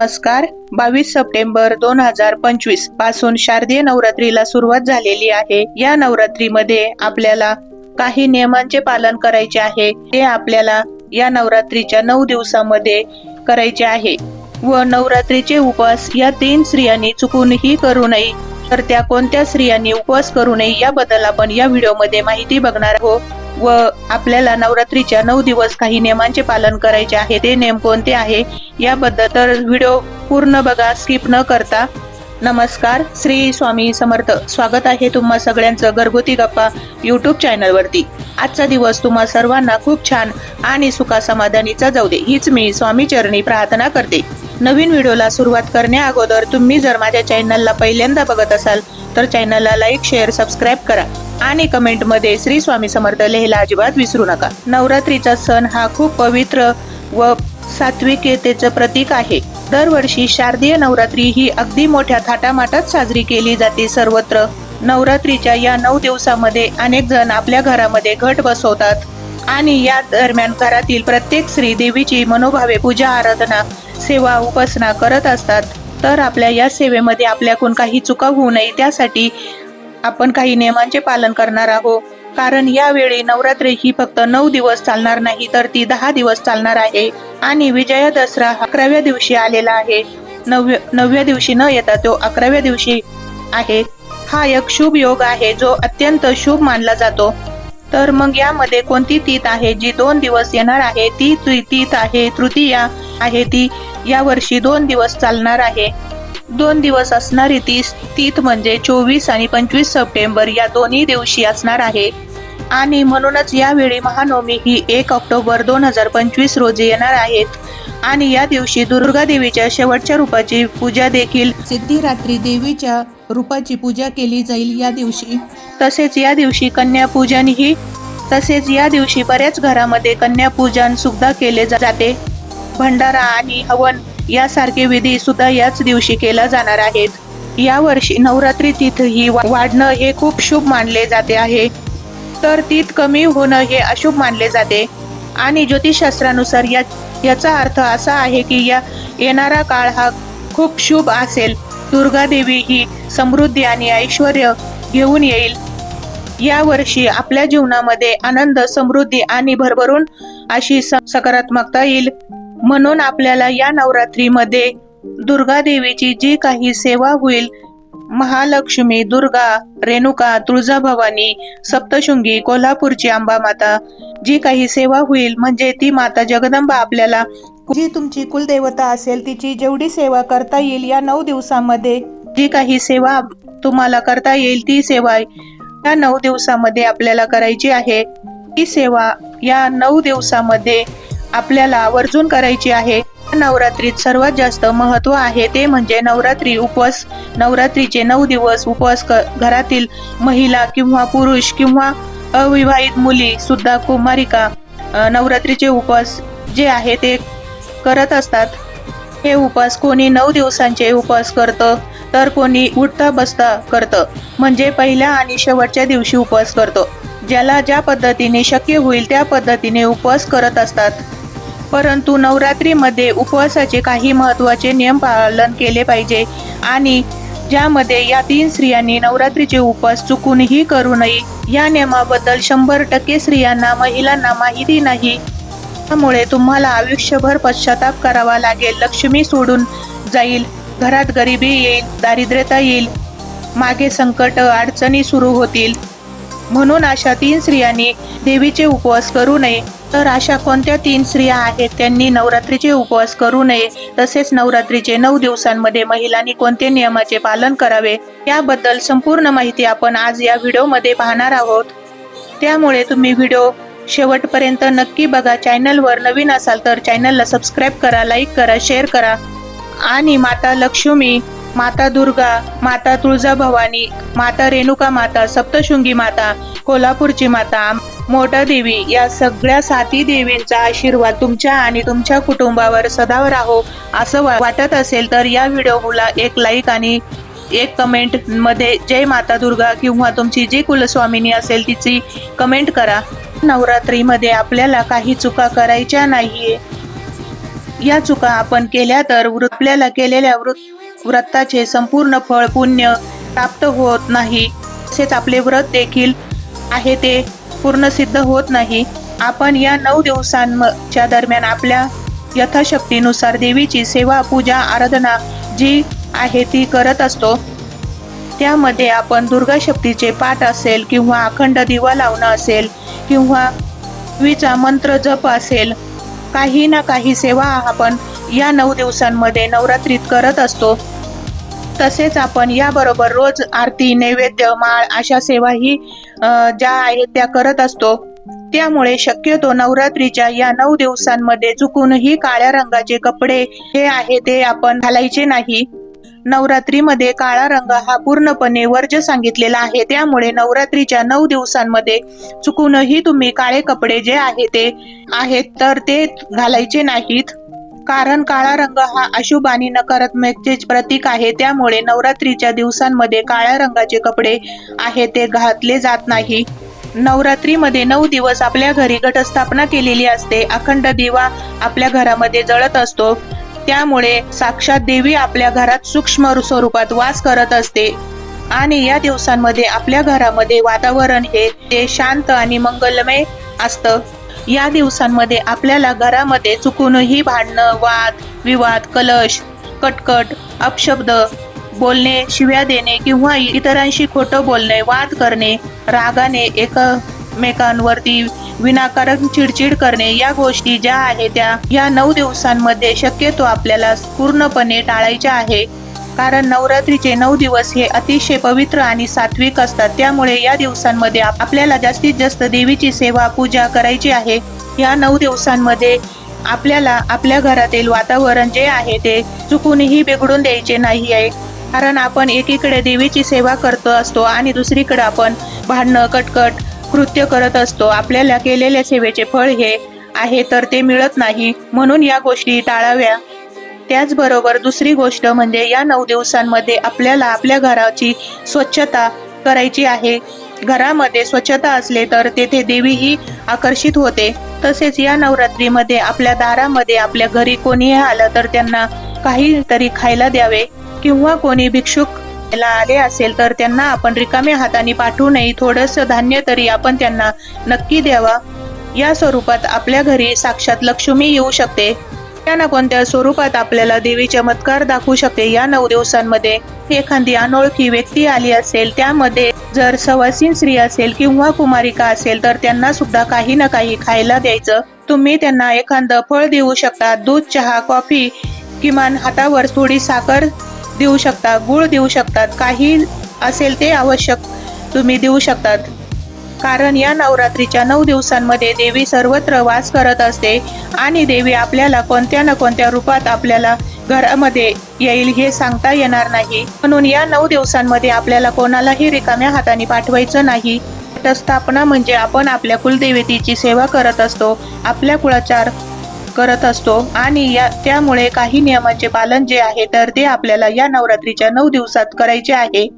नमस्कार. बावीस सप्टेंबर दोन हजार पंचवीसपासून शारदीय नवरात्रीला सुरुवात झालेली आहे. या नवरात्रीमध्ये आपल्याला काही नियमांचे पालन करायचे आहे. ते आपल्याला या नवरात्रीच्या नऊ दिवसामध्ये करायचे आहे. व नवरात्रीचे उपवास या तीन स्त्रियांनी चुकूनही करू नये. तर त्या कोणत्या स्त्रियांनी उपवास करू नये याबद्दल आपण या व्हिडिओमध्ये माहिती बघणार आहोत. व आपल्याला नवरात्रीच्या नऊ दिवस काही नियमांचे पालन करायचे आहे ते नेम कोणते आहे? याबद्दल तर व्हिडिओ पूर्ण बघा स्किप न करता. नमस्कार श्री स्वामी समर्थ. स्वागत आहे तुम्हा सगळ्यांचं घरगुती गप्पा युट्यूब चॅनलवरती आजचा दिवस तुम्हा सर्वांना खूप छान आणि सुखा समाधानीचा जाऊ दे हीच मी स्वामी चरणी प्रार्थना करते. नवीन व्हिडिओला सुरुवात करण्या अगोदर तुम्ही जर माझ्या चॅनलला पहिल्यांदा बघत असाल तर चॅनलला लाईक शेअर सबस्क्राईब करा. आणि कमेंटमध्ये श्री स्वामी समर्थ लिहायला अजिबात विसरू नका. नवरात्रीचा सण हा खूप पवित्र व सात्विकतेचं प्रतीक आहे. दरवर्षी शारदीय नवरात्री ही अगदी मोठ्या थाटामाटात साजरी केली जाते. सर्वत्र नवरात्रीच्या या नऊ दिवसामध्ये अनेक जण आपल्या घरामध्ये घट बसवतात आणि या दरम्यान घरातील प्रत्येक स्त्री देवीची मनोभावे पूजा आराधना सेवा उपासना करत असतात. तर आपल्या या सेवेमध्ये आपल्याकडून काही चुका होऊ नये त्यासाठी आपण काही नियमांचे पालन करणार आहोत. कारण यावेळी नवरात्री ही फक्त नऊ दिवस चालणार नाही तर ती दहा दिवस चालणार आहे. आणि विजया दसरा अकराव्या दिवशी आलेला आहे. नवव्या नवव्या दिवशी न येता तो अकराव्या दिवशी आहे. हा एक शुभ योग आहे जो अत्यंत शुभ मानला जातो. तर मग यामध्ये कोणती तीत आहे जी दोन दिवस येणार आहे ती ती- तीत आहे तृतीया आहे ती या वर्षी दोन दिवस चालणार आहे. दोन दिवस असणारी तीस तीत म्हणजे चोवीस आणि पंचवीस सप्टेंबर या दोन्ही दिवशी असणार आहे. आणि म्हणूनच यावेळी महानवमी ही एक ऑक्टोबर दोन हजार पंचवीस रोजी येणार आहेत आणि या दिवशी दुर्गा देवीच्या शेवटच्या रूपाची पूजा देखील सिद्धिरात्री देवीच्या रूपाची पूजा केली जाईल या दिवशी. तसेच या दिवशी कन्यापूजनही तसेच या दिवशी बऱ्याच घरामध्ये कन्यापूजन सुद्धा केले जाते. भंडारा आणि हवन यासारखे विधी सुद्धा याच दिवशी केला जाणार आहेत. या वर्षी नवरात्री तीथ ही वाढणं हे खूप शुभ मानले जाते आहे. तर तीत कमी होणं हे अशुभ मानले जाते. आणि ज्योतिषशास्त्रानुसार या याचा अर्थ असा आहे की या येणारा काळ हा खूप शुभ असेल. दुर्गा देवी ही समृद्धी आणि ऐश्वर घेऊन येईल. या वर्षी आपल्या जीवनामध्ये आनंद समृद्धी आणि भरभरून अशी स- सकारात्मकता येईल. म्हणून आपल्याला या नवरात्रीमध्ये दुर्गा देवीची जी काही सेवा होईल महालक्ष्मी दुर्गा रेणुका तुळजाभवानी सप्तशृंगी कोल्हापूरची अंबा माता जी काही सेवा होईल म्हणजे ती माता जगदंबा आपल्याला जी तुमची कुलदेवता असेल तिची जेवढी सेवा करता येईल या नऊ दिवसामध्ये. जी काही सेवा तुम्हाला करता येईल ती सेवा या नऊ दिवसामध्ये आपल्याला करायची आहे. ती सेवा या नऊ दिवसामध्ये आपल्याला आवर्जून करायची आहे. नवरात्रीत सर्वात जास्त महत्त्व आहे ते म्हणजे नवरात्री उपवास नवरात्रीचे नऊ दिवस उपवास क घरातील महिला किंवा पुरुष किंवा अविवाहित मुली सुद्धा कुमारिका नवरात्रीचे उपवास जे आहे ते करत असतात. हे उपवास कोणी नऊ दिवसांचे उपवास करतं तर कोणी उठता बसता करतं. म्हणजे पहिल्या आणि शेवटच्या दिवशी उपवास करतो. ज्याला ज्या पद्धतीने शक्य होईल त्या पद्धतीने उपवास करत असतात. परंतु नवरात्रीमध्ये उपवासाचे काही महत्त्वाचे नियम पालन केले पाहिजे. आणि ज्यामध्ये या तीन स्त्रियांनी नवरात्रीचे उपवास चुकूनही करू नये. या नियमाबद्दल शंभर टक्के स्त्रियांना महिलांना माहिती नाही. त्यामुळे तुम्हाला आयुष्यभर पश्चाताप करावा लागेल. लक्ष्मी सोडून जाईल. घरात गरिबी येईल दारिद्र्यता येईल. मागे संकट अडचणी सुरू होतील. म्हणून अशा तीन स्त्रियांनी देवीचे उपवास करू नये. तर अशा कोणत्या तीन स्त्रिया आहेत? त्यांनी नवरात्रीचे उपवास करू नये. तसेच नवरात्रीचे नऊ दिवसांमध्ये महिलांनी कोणते नियमाचे पालन करावे? याबद्दल संपूर्ण माहिती आपण आज या व्हिडिओमध्ये पाहणार आहोत. त्यामुळे तुम्ही व्हिडिओ शेवटपर्यंत नक्की बघा. चॅनलवर नवीन असाल तर चॅनलला सबस्क्राईब करा लाईक करा शेअर करा. आणि माता लक्ष्मी माता दुर्गा माता तुळजा भवानी माता रेणुका माता सप्तशृंगी माता कोल्हापूरची माता मोठा देवी या सगळ्या साती देवींचा आशीर्वाद तुमच्या आणि तुमच्या कुटुंबावर सदा राहो असं वा- वाटत असेल तर या व्हिडिओला एक लाईक आणि एक कमेंटमध्ये जय माता दुर्गा किंवा तुमची जी कुलस्वामिनी असेल तिची कमेंट करा. नवरात्रीमध्ये आपल्याला काही चुका करायच्या नाहीये. या चुका आपण केल्या तर आपल्याला केलेल्या वृत व्रताचे संपूर्ण फळ पुण्य प्राप्त होत नाही. तसेच आपले व्रत देखील आहे ते पूर्ण सिद्ध होत नाही. आपण या नऊ दिवसांच्या दरम्यान आपल्या यथाशक्तीनुसार देवीची सेवा पूजा आराधना जी आहे ती करत असतो. त्यामध्ये आपण दुर्गा शक्तीचे पाठ असेल किंवा अखंड दिवा लावणं असेल किंवा विचा मंत्र जप असेल काही ना काही सेवा आपण या नऊ दिवसांमध्ये नवरात्रीत करत असतो. तसेच आपण याबरोबर रोज आरती नैवेद्य माळ अशा सेवाही ज्या आहेत त्या करत असतो. त्यामुळे शक्यतो नवरात्रीच्या या नऊ दिवसांमध्ये चुकूनही काळ्या रंगाचे कपडे हे आहे ते आपण घालायचे नाही. नवरात्रीमध्ये काळा रंग हा पूर्णपणे वर्ज सांगितलेला आहे. त्यामुळे नवरात्रीच्या नऊ दिवसांमध्ये चुकूनही तुम्ही काळे कपडे जे आहे ते आहेत तर ते घालायचे नाहीत. कारण काळा रंग हा अशुभ आणि नकारात्मकतेचे प्रतीक आहे. त्यामुळे नवरात्रीच्या दिवसांमध्ये काळ्या रंगाचे कपडे आहे ते घातले जात नाही. नवरात्रीमध्ये नऊ दिवस आपल्या घरी घटस्थापना केलेली असते. अखंड दिवा आपल्या घरामध्ये जळत असतो. त्यामुळे साक्षात देवी आपल्या घरात सूक्ष्म स्वरूपात वास करत असते. आणि या दिवसांमध्ये आपल्या घरामध्ये वातावरण हे ते शांत आणि मंगलमय असतं. या दिवसांमध्ये आपल्याला घरामध्ये चुकूनही भांडणं वाद विवाद कलश कटकट अपशब्द बोलणे शिव्या देणे किंवा इतरांशी खोटं बोलणे वाद करणे रागाने एकमेकांवरती विनाकारण चिडचिड करणे या गोष्टी ज्या आहेत त्या या नऊ दिवसांमध्ये शक्यतो आपल्याला पूर्णपणे टाळायच्या आहे. कारण नवरात्रीचे नऊ दिवस हे अतिशय पवित्र आणि सात्विक असतात. त्यामुळे या दिवसांमध्ये आपल्याला जास्तीत जास्त देवीची सेवा पूजा करायची आहे. या नऊ दिवसांमध्ये आपल्याला आपल्या घरातील वातावरण जे आहे ते चुकूनही बिघडून द्यायचे नाही आहे. कारण आपण एकीकडे देवीची सेवा करतो असतो आणि दुसरीकडे आपण भांडणं कटकट कृत्य करत असतो. आपल्याला केलेल्या सेवेचे फळ हे आहे तर ते मिळत नाही. म्हणून या गोष्टी टाळाव्या. त्याचबरोबर दुसरी गोष्ट म्हणजे या नऊ दिवसांमध्ये आपल्याला आपल्या घराची स्वच्छता करायची आहे. घरामध्ये स्वच्छता असले तर तेथे देवीही आकर्षित होते. तसेच या नवरात्रीमध्ये आपल्या दारामध्ये आपल्या घरी कोणीही आलं तर त्यांना काहीतरी खायला द्यावे किंवा कोणी भिक्षुक आले असेल तर त्यांना आपण रिकाम्या हाताने पाठवू नये. थोडस धान्य तरी आपण त्यांना नक्की द्यावा. या स्वरूपात आपल्या घरी साक्षात लक्ष्मी येऊ शकते. त्या ना कोणत्या स्वरूपात आपल्याला देवी चमत्कार दाखवू शकते. या नऊ दिवसांमध्ये एखादी अनोळखी व्यक्ती आली असेल त्यामध्ये जर सवासीन स्त्री असेल किंवा कुमारिका असेल तर त्यांना सुद्धा काही ना काही खायला द्यायचं. तुम्ही त्यांना एखादं फळ देऊ शकता. दूध चहा कॉफी किमान हातावर थोडी साखर देऊ शकता गुळ देऊ शकतात काही असेल ते आवश्यक तुम्ही देऊ शकतात. कारण या नवरात्रीच्या नऊ दिवसांमध्ये देवी सर्वत्र वास करत असते आणि देवी आपल्याला कोणत्या ना कोणत्या रूपात आपल्याला घरामध्ये येईल हे सांगता येणार नाही. म्हणून या नऊ दिवसांमध्ये आपल्याला कोणालाही रिकाम्या हाताने पाठवायचं नाही. घटस्थापना म्हणजे आपण आपल्या कुलदेवतेची सेवा करत असतो. आपल्या कुळाचार करत असतो. आणि या त्यामुळे काही नियमांचे पालन जे आहे तर ते आपल्याला या नवरात्रीच्या नऊ दिवसात करायचे आहे.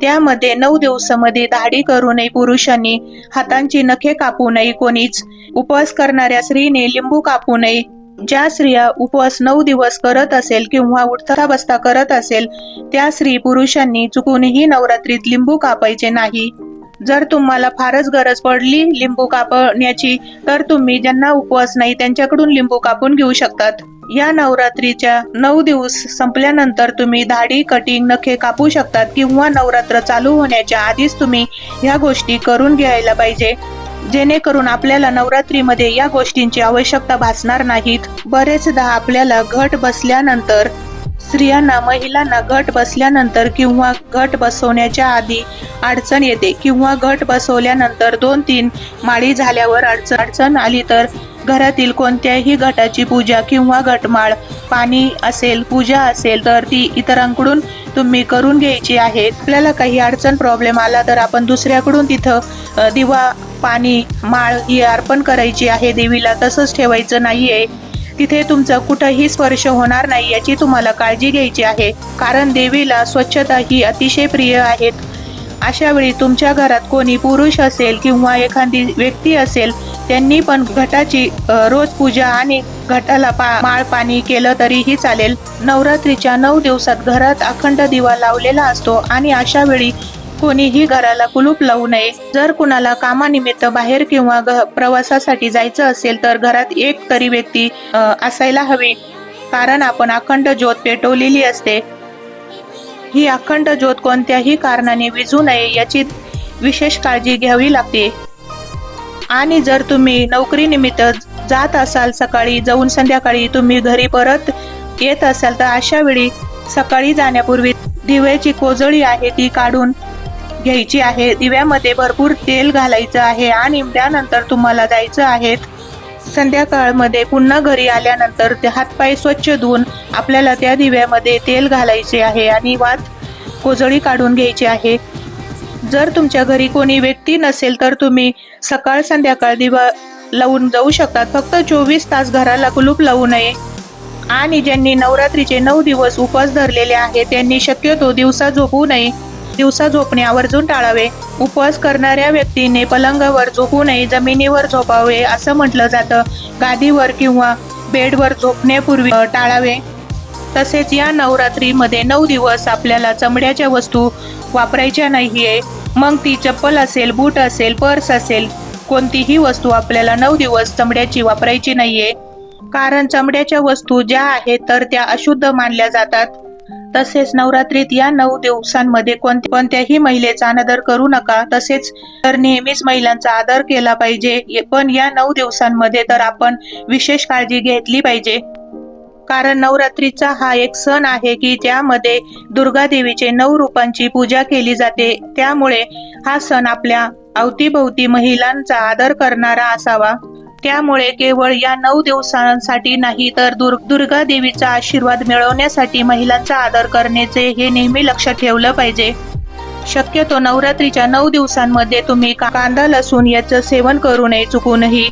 त्यामध्ये नऊ दिवसामध्ये धाडी करू नये पुरुषांनी हातांची नखे कापू नये कोणीच उपवास करणाऱ्या स्त्रीने लिंबू कापू नये ज्या स्त्रिया उपवास नऊ दिवस करत असेल किंवा उठता बसता करत असेल त्या स्त्री पुरुषांनी चुकूनही नवरात्रीत लिंबू कापायचे नाही. जर तुम्हाला फारच गरज पडली लिंबू कापण्याची तर तुम्ही ज्यांना उपवास नाही त्यांच्याकडून लिंबू कापून घेऊ शकतात. या नवरात्रीच्या नऊ दिवस संपल्यानंतर तुम्ही दाढी कटिंग नखे कापू शकतात किंवा नवरात्र चालू होण्याच्या आधीच तुम्ही ह्या गोष्टी करून घ्यायला पाहिजे. जेणेकरून आपल्याला नवरात्रीमध्ये या गोष्टींची आवश्यकता भासणार नाहीत. बरेचदा आपल्याला घट बसल्यानंतर स्त्रियांना महिलांना घट बसल्यानंतर किंवा घट बसवण्याच्या आधी अडचण येते किंवा घट बसवल्यानंतर दोन तीन माळी झाल्यावर अडचण अडचण आली तर घरातील कोणत्याही घटाची पूजा किंवा घटमाळ पाणी असेल पूजा असेल तर ती इतरांकडून तुम्ही करून घ्यायची आहे. आपल्याला काही अडचण प्रॉब्लेम आला तर आपण दुसऱ्याकडून तिथं दिवा पाणी माळ ही अर्पण करायची आहे. देवीला तसंच ठेवायचं नाही आहे तिथे तुमचा कुठंही स्पर्श होणार नाही याची तुम्हाला काळजी घ्यायची आहे. कारण देवीला स्वच्छता ही अतिशय प्रिय आहेत. अशा वेळी तुमच्या घरात कोणी पुरुष असेल किंवा एखादी व्यक्ती असेल त्यांनी पण घटाची रोज पूजा आणि घटाला पा माळ पाणी केलं तरीही चालेल. नवरात्रीच्या नऊ दिवसात घरात अखंड दिवा लावलेला असतो आणि अशा वेळी कोणीही घराला कुलूप लावू नये. जर कुणाला कामानिमित्त बाहेर किंवा प्रवासासाठी जायचं असेल तर घरात एक तरी व्यक्ती असायला हवी. कारण आपण अखंड ज्योत पेटवलेली असते. ही अखंड ज्योत कोणत्याही कारणाने विजू नये याची विशेष काळजी घ्यावी लागते. आणि जर तुम्ही नोकरीनिमित्त जात असाल सकाळी जाऊन संध्याकाळी तुम्ही घरी परत येत असाल तर अशा वेळी सकाळी जाण्यापूर्वी दिव्याची कोजळी आहे ती काढून घ्यायची आहे. दिव्यामध्ये भरपूर तेल घालायचं आहे आणि त्यानंतर तुम्हाला जायचं आहे संध्याकाळमध्ये पुन्हा घरी आल्यानंतर ते हातपाय स्वच्छ धुवून आपल्याला त्या दिव्यामध्ये तेल घालायचे आहे आणि वात कोजळी काढून घ्यायची आहे. जर तुमच्या घरी कोणी व्यक्ती नसेल तर तुम्ही सकाळ संध्याकाळ दिवा लावून जाऊ शकतात फक्त चोवीस तास घराला कुलूप लावू नये. आणि ज्यांनी नवरात्रीचे नऊ दिवस उपवास धरलेले आहे त्यांनी शक्यतो दिवसा झोपू नये. दिवसा झोपणे आवर्जून टाळावे. उपवास करणाऱ्या व्यक्तीने पलंगावर झोपू नये जमिनीवर झोपावे असं म्हटलं जातं. गादीवर किंवा बेडवर झोपण्यापूर्वी टाळावे. तसेच या नवरात्रीमध्ये नऊ दिवस आपल्याला चमड्याच्या वस्तू वापरायच्या नाहीये. मग ती चप्पल असेल बूट असेल पर्स असेल कोणतीही वस्तू आपल्याला नऊ दिवस चमड्याची वापरायची नाहीये. कारण चमड्याच्या वस्तू ज्या आहेत तर त्या अशुद्ध मानल्या जातात. तसेच नवरात्रीत या नऊ दिवसांमध्ये कोणत्या कोणत्याही महिलेचा अनादर करू नका. तसेच तर नेहमीच महिलांचा आदर केला पाहिजे. पण या नऊ दिवसांमध्ये तर आपण विशेष काळजी घेतली पाहिजे. कारण नवरात्रीचा हा एक सण आहे की ज्यामध्ये दुर्गा देवीचे नऊ रूपांची पूजा केली जाते. त्यामुळे हा सण आपल्या अवतीभोवती महिलांचा आदर करणारा असावा. त्यामुळे केवळ या नऊ दिवसांसाठी नाही तर दुर् दुर्गा देवीचा आशीर्वाद मिळवण्यासाठी महिलांचा आदर करण्याचे हे नेहमी लक्षात ठेवलं पाहिजे. शक्यतो नवरात्रीच्या नऊ दिवसांमध्ये तुम्ही का- कांदा लसूण याचं सेवन करू नये चुकूनही.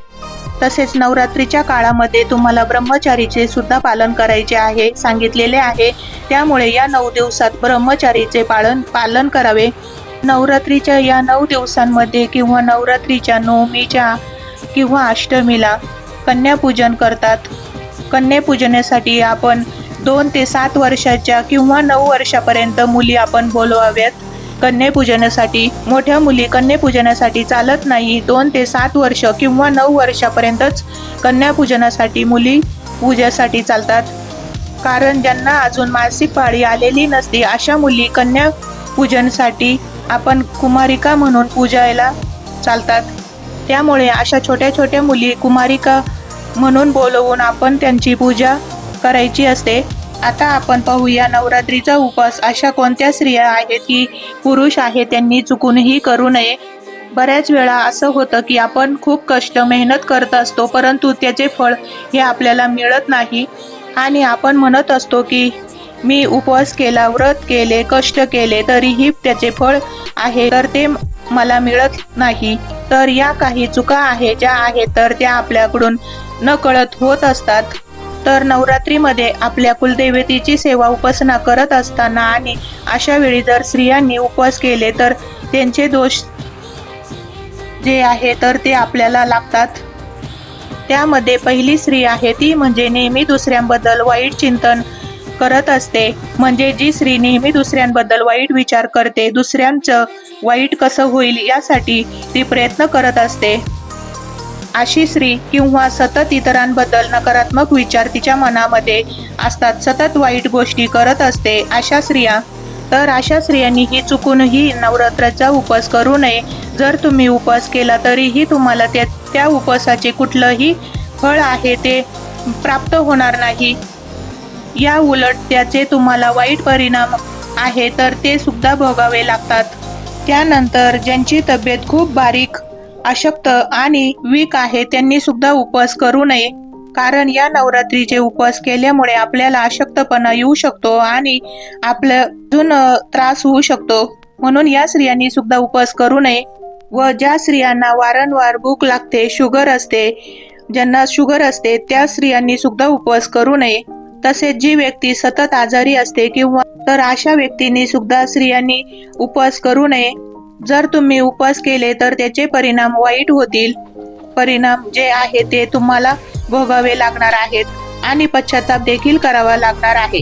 तसेच नवरात्रीच्या काळामध्ये तुम्हाला ब्रह्मचारीचे सुद्धा पालन करायचे आहे सांगितलेले आहे. त्यामुळे या नऊ दिवसात ब्रह्मचारीचे पालन पालन करावे. नवरात्रीच्या या नऊ दिवसांमध्ये किंवा नवरात्रीच्या नवमीच्या किंवा अष्टमीला कन्यापूजन करतात. कन्यापूजनासाठी आपण दोन ते सात वर्षाच्या किंवा नऊ वर्षापर्यंत मुली आपण बोलवाव्यात. कन्यापूजनासाठी मोठ्या मुली कन्यापूजनासाठी चालत नाही. दोन ते सात वर्ष किंवा नऊ वर्षापर्यंतच कन्यापूजनासाठी मुली पूजेसाठी चालतात. कारण ज्यांना अजून मासिक पाळी आलेली नसते अशा मुली कन्यापूजनासाठी आपण कुमारिका म्हणून पूजायला चालतात. त्यामुळे अशा छोट्या छोट्या मुली कुमारिका म्हणून बोलवून आपण त्यांची पूजा करायची असते. आता आपण पाहूया नवरात्रीचा उपवास. अशा कोणत्या स्त्रिया आहेत की पुरुष आहे त्यांनी चुकूनही करू नये? बऱ्याच वेळा असं होतं की आपण खूप कष्ट मेहनत करत असतो परंतु त्याचे फळ हे आपल्याला मिळत नाही. आणि आपण म्हणत असतो की मी उपवास केला व्रत केले कष्ट केले तरीही त्याचे फळ आहे तर ते मला मिळत नाही. तर या काही चुका आहे ज्या आहेत तर त्या आपल्याकडून न कळत होत असतात. तर नवरात्रीमध्ये आपल्या कुलदेवतेची सेवा उपासना करत असताना आणि अशा वेळी जर स्त्रियांनी उपवास केले तर त्यांचे दोष जे आहे तर ते आपल्याला लागतात. त्यामध्ये पहिली स्त्री आहे ती म्हणजे नेहमी दुसऱ्यांबद्दल वाईट चिंतन करत असते. म्हणजे जी स्त्री नेहमी दुसऱ्यांबद्दल वाईट विचार करते दुसऱ्यांचं वाईट कसं होईल यासाठी ती प्रयत्न करत असते. अशी स्त्री किंवा सतत इतरांबद्दल नकारात्मक विचार तिच्या मनामध्ये असतात. सतत वाईट गोष्टी करत असते. अशा स्त्रिया तर अशा स्त्रियांनी ही चुकूनही नवरात्राचा उपवास करू नये. जर तुम्ही उपवास केला तरीही तुम्हाला त्या त्या उपवासाचे कुठलंही फळ आहे ते प्राप्त होणार नाही. या उलट त्याचे तुम्हाला वाईट परिणाम आहे तर ते सुद्धा भोगावे लागतात. त्यानंतर ज्यांची तब्येत खूप बारीक अशक्त आणि वीक आहे त्यांनी सुद्धा उपवास करू नये. कारण या नवरात्रीचे उपवास केल्यामुळे आपल्याला अशक्तपणा येऊ शकतो आणि आपलं अजून त्रास होऊ शकतो. म्हणून या स्त्रियांनी सुद्धा उपवास करू नये व ज्या स्त्रियांना वारंवार भूक लागते शुगर असते ज्यांना शुगर असते त्या स्त्रियांनी सुद्धा उपवास करू नये. तसेच जी व्यक्ती सतत आजारी असते किंवा तर अशा व्यक्तींनी सुद्धा स्त्रियांनी उपवास करू नये. जर तुम्ही उपवास केले तर त्याचे परिणाम वाईट होतील. परिणाम जे आहे ते तुम्हाला भोगावे लागणार आहेत आणि पश्चाताप देखील करावा लागणार आहे.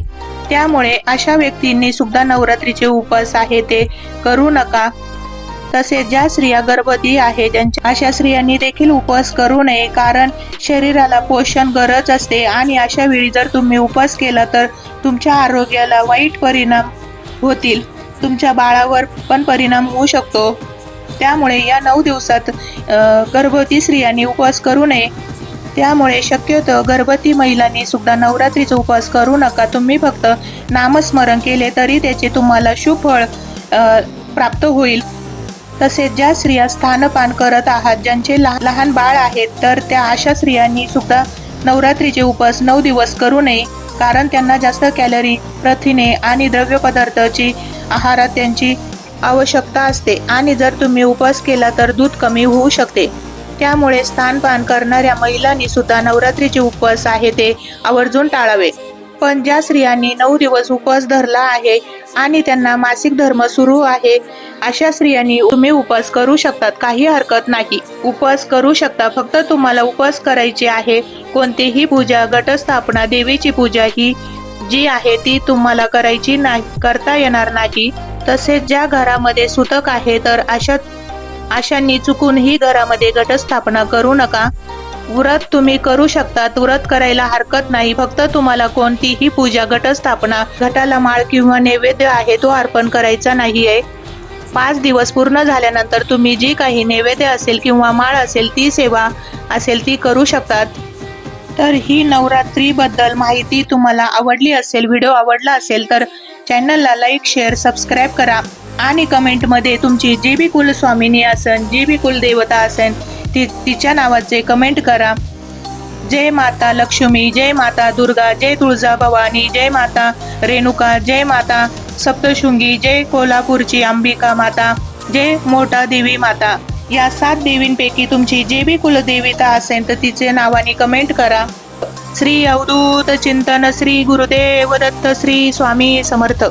त्यामुळे अशा व्यक्तींनी सुद्धा नवरात्रीचे उपवास आहे ते करू नका. तसेच ज्या स्त्रिया गर्भवती आहे त्यांच्या अशा स्त्रियांनी देखील उपवास करू नये कारण शरीराला पोषण गरज असते. आणि अशा वेळी जर तुम्ही उपवास केला तर तुमच्या आरोग्याला वाईट परिणाम होतील. तुमच्या बाळावर पण परिणाम होऊ शकतो. त्यामुळे या नऊ दिवसात गर्भवती स्त्रियांनी उपवास करू नये. त्यामुळे शक्यतो गर्भवती महिलांनी सुद्धा नवरात्रीचा उपवास करू नका. तुम्ही फक्त नामस्मरण केले तरी त्याचे तुम्हाला शुभ फळ प्राप्त होईल. तसेच ज्या स्त्रिया स्थानपान करत आहात ज्यांचे लहा- लहान बाळ आहेत तर त्या अशा स्त्रियांनी सुद्धा नवरात्रीचे उपवास नऊ दिवस करू नये कारण त्यांना जास्त कॅलरी प्रथिने आणि द्रव्य पदार्थाची आहारात त्यांची आवश्यकता असते. आणि जर तुम्ही उपवास केला तर दूध कमी होऊ शकते. त्यामुळे स्थानपान करणाऱ्या महिलांनी सुद्धा नवरात्रीचे उपवास आहे ते आवर्जून टाळावे. पण ज्या स्त्रियांनी नऊ दिवस उपवास धरला आहे आणि त्यांना मासिक धर्म सुरू आहे. अशा स्त्रियांनी तुम्ही उपवास करू शकतात. काही हरकत नाही. उपवास करू शकता. फक्त तुम्हाला उपवास करायचे आहे. कोणतीही पूजा गटस्थापना देवीची पूजा ही जी आहे ती तुम्हाला करायची नाही करता येणार नाही. तसेच ज्या घरामध्ये सुतक आहे तर अशा अशांनी चुकूनही घरामध्ये गटस्थापना करू नका. व्रत तुम्ही करू शकतात व्रत करायला हरकत नाही. फक्त तुम्हाला कोणतीही पूजा घटस्थापना घटाला माळ किंवा नैवेद्य आहे तो अर्पण करायचा नाही आहे पाच दिवस पूर्ण झाल्यानंतर तुम्ही जी काही नैवेद्य असेल किंवा माळ असेल ती सेवा असेल ती करू शकतात. तर ही नवरात्रीबद्दल माहिती तुम्हाला आवडली असेल व्हिडिओ आवडला असेल तर चॅनलला लाईक शेअर सबस्क्राईब करा. आणि कमेंटमध्ये तुमची जी बी कुलस्वामिनी असन जी बी कुलदेवता असेल ती तिच्या नावाचे कमेंट करा. जय माता लक्ष्मी जय माता दुर्गा जय तुळजा भवानी जय माता रेणुका जय माता सप्तशृंगी जय कोल्हापूरची अंबिका माता जय मोठा देवी माता. या सात देवींपैकी तुमची जे बी कुलदेविता असेल तर तिचे नावाने कमेंट करा. श्री अवधूत चिंतन श्री गुरुदेव दत्त श्री स्वामी समर्थ.